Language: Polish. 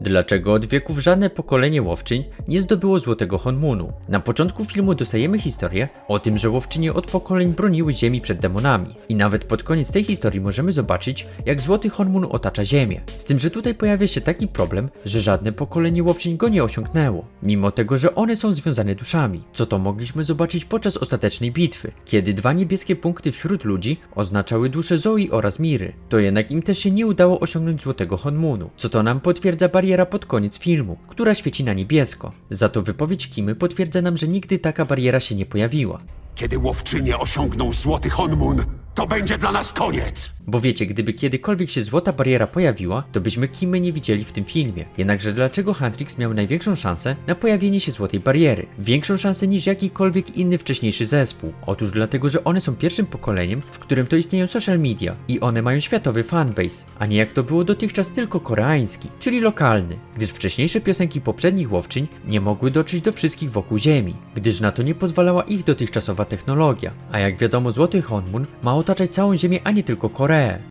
Dlaczego od wieków żadne pokolenie łowczyń nie zdobyło złotego Honmunu? Na początku filmu dostajemy historię o tym, że łowczynie od pokoleń broniły ziemi przed demonami. I nawet pod koniec tej historii możemy zobaczyć, jak złoty Honmun otacza ziemię. Z tym, że tutaj pojawia się taki problem, że żadne pokolenie łowczyń go nie osiągnęło. Mimo tego, że one są związane duszami. Co to mogliśmy zobaczyć podczas ostatecznej bitwy, kiedy dwa niebieskie punkty wśród ludzi oznaczały dusze Zoe oraz Miry. To jednak im też się nie udało osiągnąć złotego Honmunu, co to nam potwierdza bariera pod koniec filmu, która świeci na niebiesko. Za to wypowiedź Kimy potwierdza nam, że nigdy taka bariera się nie pojawiła. Kiedy łowczynie osiągną złoty Honmun, to będzie dla nas koniec! Bo wiecie, gdyby kiedykolwiek się złota bariera pojawiła, to byśmy Kimy nie widzieli w tym filmie. Jednakże dlaczego Huntrix miał największą szansę na pojawienie się złotej bariery? Większą szansę niż jakikolwiek inny wcześniejszy zespół. Otóż dlatego, że one są pierwszym pokoleniem, w którym to istnieją social media i one mają światowy fanbase, a nie jak to było dotychczas tylko koreański, czyli lokalny, gdyż wcześniejsze piosenki poprzednich łowczyń nie mogły dotrzeć do wszystkich wokół Ziemi, gdyż na to nie pozwalała ich dotychczasowa technologia. A jak wiadomo, złoty Honmun ma otaczać całą Ziemię, a nie tylko Koreę.